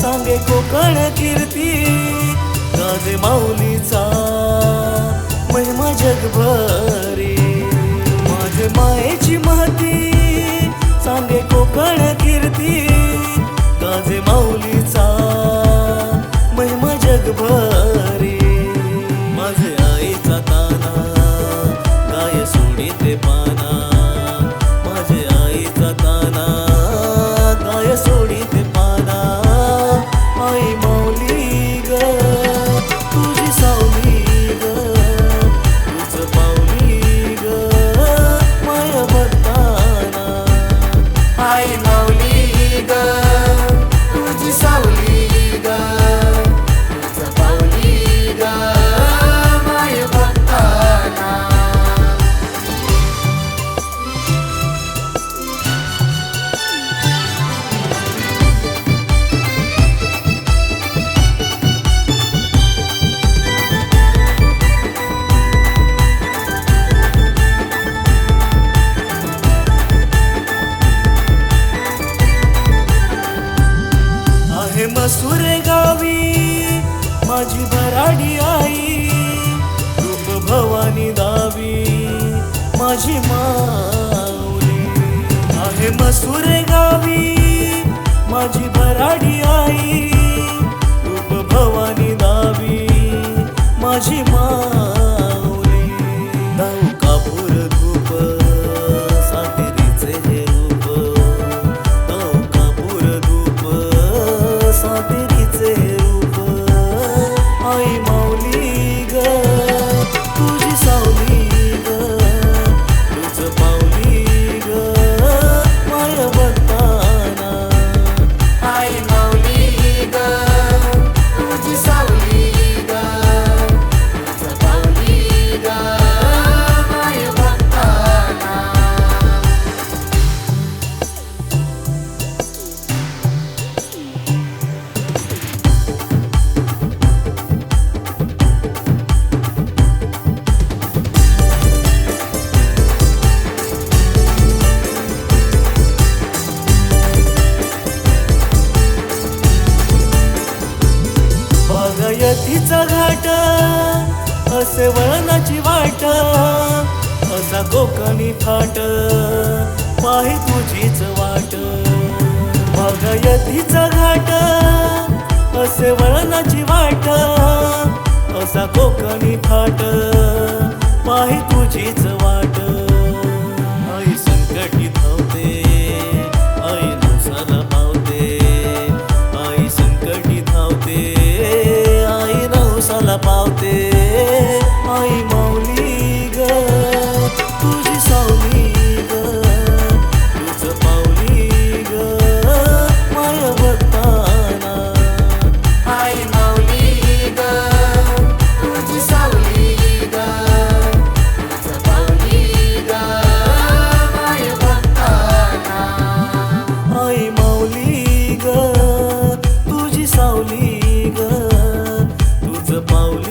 Change Konkan कीर्ती Masure. आता कोकणी फाट. पाहि तुझीच वाट. भगयतीचा घाट. असे वळणाची वाट. असा कोकणी फाट. पाहि तुझीच वाट. आई संकटी धावते. आई नवसाला पावते. आई संकटी धावते. आई नवसाला पावते. Paul.